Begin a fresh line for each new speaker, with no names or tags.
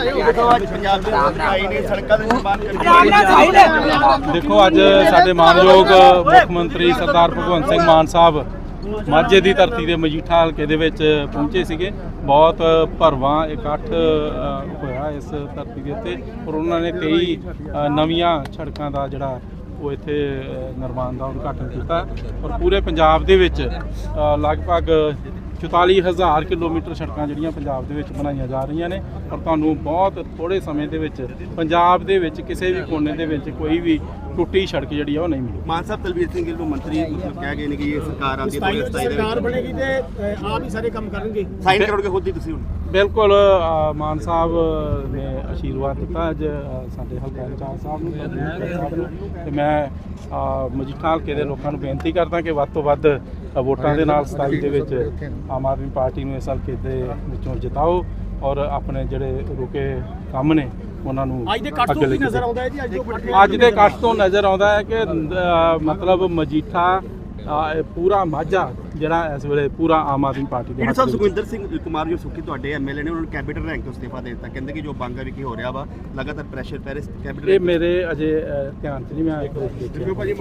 ਦੇਖੋ ਅੱਜ ਪੰਜਾਬ ਦੇ ਲੋਕ ਆਏ ਨੇ ਸੜਕਾਂ ਦੇ ਨਿਰਮਾਣ ਕਰਕੇ
ਦੇਖੋ ਅੱਜ ਸਾਡੇ ਮਾਨਯੋਗ ਮੁੱਖ ਮੰਤਰੀ ਸਰਦਾਰ ਭਗਵੰਤ ਸਿੰਘ ਮਾਨ ਸਾਹਿਬ ਮਾਝੇ ਦੀ ਧਰਤੀ ਦੇ ਮਜੀਠਾ ਹਲਕੇ ਦੇ ਵਿੱਚ ਪਹੁੰਚੇ ਸੀਗੇ। ਬਹੁਤ ਭਰਵਾਂ ਇਕੱਠ ਹੋਇਆ ਇਸ ਧਰਤੀ ਦੇ ਉੱਤੇ ਔਰ ਉਹਨਾਂ ਨੇ 23 ਅ, ਨਵੀਆਂ ਸੜਕਾਂ ਦਾ ਜਿਹੜਾ ਉਹ ਇੱਥੇ ਨਿਰਮਾਣ ਦਾ ਉਦਘਾਟਨ ਕੀਤਾ। ਔਰ ਪੂਰੇ ਪੰਜਾਬ ਦੇ ਵਿੱਚ ਲਗਭਗ 44000 ਕਿਲੋਮੀਟਰ ਸੜਕਾਂ ਜਿਹੜੀਆਂ ਪੰਜਾਬ ਦੇ ਵਿੱਚ ਬਣਾਈਆਂ ਜਾ ਰਹੀਆਂ ਨੇ ਔਰ ਤੁਹਾਨੂੰ ਬਹੁਤ ਥੋੜੇ ਸਮੇਂ ਦੇ ਵਿੱਚ ਪੰਜਾਬ ਦੇ ਵਿੱਚ ਕਿਸੇ ਵੀ ਕੋਨੇ ਦੇ ਵਿੱਚ ਕੋਈ ਵੀ ਟੁੱਟੀ ਸੜਕ ਜਿਹੜੀ ਆ ਉਹ ਨਹੀਂ ਮਿਲੂ।
ਮਾਨ ਸਾਹਿਬ ਤਲਵੀਰ ਸਿੰਘ ਗਿੱਲ ਨੂੰ ਮੰਤਰੀ ਮਤਲਬ ਕਹਿ ਗਏ ਨੇ ਕਿ ਇਹ ਸਰਕਾਰ ਆਉਂਦੀ ਹੈ 2027 ਦੇ
ਸਰਕਾਰ ਬਣੇਗੀ ਤੇ ਆਪ ਹੀ ਸਾਰੇ ਕੰਮ ਕਰਨਗੇ।
ਸਾਈਨ ਕਰੋਗੇ ਖੁਦ ਹੀ ਤੁਸੀਂ ਹੁਣ?
ਬਿਲਕੁਲ ਮਾਨ ਸਾਹਿਬ ਨੇ ਆਸ਼ੀਰਵਾਦ ਦਿੱਤਾ ਅੱਜ ਸਾਡੇ ਹਲਕਾ ਇੰਚਾਰਜ ਸਾਹਿਬ ਨੂੰ ਤੇ ਮੈਂ ਮਜੀਠਾ ਹਲਕੇ ਦੇ ਲੋਕਾਂ ਨੂੰ ਬੇਨਤੀ ਕਰਦਾ ਕਿ ਵੱਧ ਤੋਂ ਵੱਧ ਵੋਟਾਂ ਦੇ ਨਾਲ 27 ਦੇ ਵਿੱਚ ਆਮ ਆਦਮੀ ਪਾਰਟੀ ਨੂੰ ਇਸ ਹਲਕੇ ਦੇ ਵਿੱਚੋਂ ਜਿਤਾਓ ਔਰ ਆਪਣੇ ਜਿਹੜੇ ਰੁਕੇ ਕੰਮ ਨੇ ਉਹਨਾਂ ਨੂੰ
ਅੱਜ ਦੇ ਕੱਟ ਤੋਂ ਨਜ਼ਰ। ਆਉਂਦਾ ਹੈ ਜੀ? ਅੱਜ ਜੋ
ਅੱਜ ਦੇ ਕੱਟ ਤੋਂ ਨਜ਼ਰ ਆਉਂਦਾ ਹੈ ਕਿ ਮਤਲਬ ਮਜੀਠਾ ਪੂਰਾ ਮਾਝਾ ਜਿਹੜਾ ਇਸ ਵੇਲੇ ਪੂਰਾ ਆਮ ਆਦਮੀ ਪਾਰਟੀ ਦੇ
ਸਾਹਿਬ ਸੁਖਵਿੰਦਰ ਸਿੰਘ ਕੁਮਾਰ ਜੋ ਸੁੱਖੀ ਤੁਹਾਡੇ ਐਮਐਲਏ ਨੇ ਉਹਨਾਂ ਨੂੰ ਕੈਪੀਟਲ ਰੈਂਕ ਤੋਂ ਅਸਤੀਫਾ ਦੇ ਦਿੱਤਾ। ਕਹਿੰਦੇ ਕਿ ਜੋ ਬਾਂਗਾ ਵਿਖੇ ਹੋ ਰਿਹਾ ਵਾ ਲਗਾਤਾਰ ਪ੍ਰੈਸ਼ਰ ਪੈ ਰਿਹਾ ਕੈਪੀਟਲ
ਇਹ ਮੇਰੇ ਅਜੇ ਧਿਆਨ ਚ ਨਹੀਂ ਮੈਂ ਇੱਕ ਦੇਖਿਆ।
ਭਾਜੀ